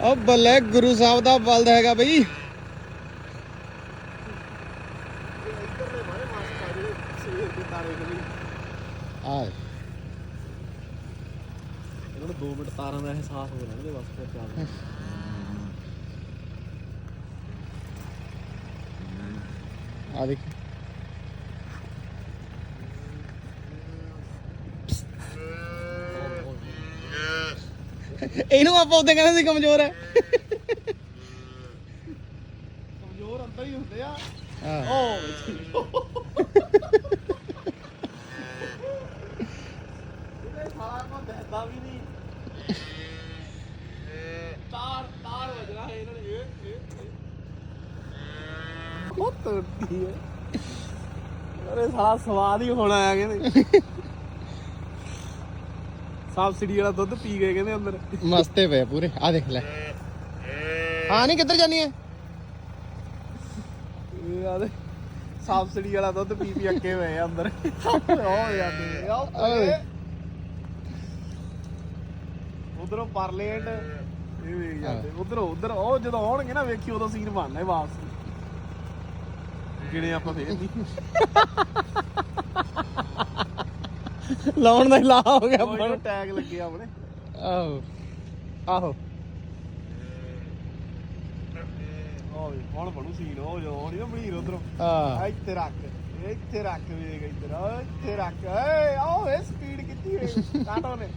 ਉਹ ਬੱਲੇ ਗੁਰੂ ਸਾਹਿਬ ਦਾ ਬਲਦ ਹੈਗਾ ਬਈ। ਆ ਇਹਨਾਂ ਨੂੰ 2 ਮਿੰਟ ਤਾਰਾਂ ਦਾ ਅਹਿਸਾਸ ਹੋ ਲੈਣਗੇ ਬਸ ਫਿਰ ਚੱਲ ਆ ਦੇਖ। ਇਹਨੂੰ ਆਪਾਂ ਉਦੋਂ ਕਹਿੰਦੇ ਸੀ ਕਮਜ਼ੋਰ ਹੈ। ਕਮਜ਼ੋਰ ਅੰਦਰ ਹੀ ਹੁੰਦੇ ਆ। ਓ ਇਹਦੇ ਸਾਲਾ ਕੋ ਦੱਸਦਾ ਵੀ ਨਹੀਂ। ਤਾਰ ਤਾਰ ਵਜਣਾ ਹੈ ਇਹਨਾਂ ਨੇ ਇਹ ਇਹ ਬਹੁਤ ਤੁਰਦੀ ਹੈ। ਅਰੇ ਸਾਲਾ ਸਵਾਦ ਹੀ ਹੋਣਾ ਆ ਕਹਿੰਦੇ। ਸਬਸਿਡੀ ਵਾਲਾ ਦੁੱਧ ਪੀ ਗਏ ਕਹਿੰਦੇ ਅੰਦਰ। ਮਸਤੇ ਪਏ ਪੂਰੇ। ਆ ਦੇਖ ਲੈ। ਹਾਂ ਨਹੀਂ ਕਿੱਧਰ ਜਾਨੀ ਹੈ ਸਬਸਿਡੀ ਵਾਲਾ ਦੁੱਧ ਪੀ ਪੀ ਅੱਕੇ ਹੋਏ ਆ ਅੰਦਰ। ਉਹ ਜਾਂਦੇ ਆ। ਉਧਰੋਂ ਪਰਲੇ ਐਂਡ ਇਹ ਵੇਖ ਜਾਂਦੇ। ਉਧਰੋਂ ਉਧਰ ਉਹ ਜਦੋਂ ਆਉਣਗੇ ਨਾ ਵੇਖੀ ਉਦੋਂ ਸੀਨ ਬਣਨਾ ਹੈ ਵਾਪਸ। ਕਿਹੜੇ ਆਪਾਂ ਫੇਰ ਨਹੀਂ ਲਾਉਣ ਦਾ ਹੀ ਲਾ ਹੋ ਗਿਆ ਉਹ ਬਣ ਟੈਗ ਲੱਗੇ ਆਪਣੇ। ਆਹੋ ਆਹੋ। ਹੁਣ ਬਣੂ ਸੀਨ ਉਹ ਜੋ ਆਉਣੀ ਨਾ ਬਲੀਰ ਉਧਰੋਂ। ਆ ਇੱਥੇ ਰੱਖ ਇੱਥੇ ਰੱਖ ਵੇਖ ਇੱਧਰ ਓਏ, ਇੱਥੇ ਰੱਖ। ਏ ਆਓ ਇਹ ਸਪੀਡ ਕਿੱਤੀ ਵੇ ਕਾਟੋ ਨੇ?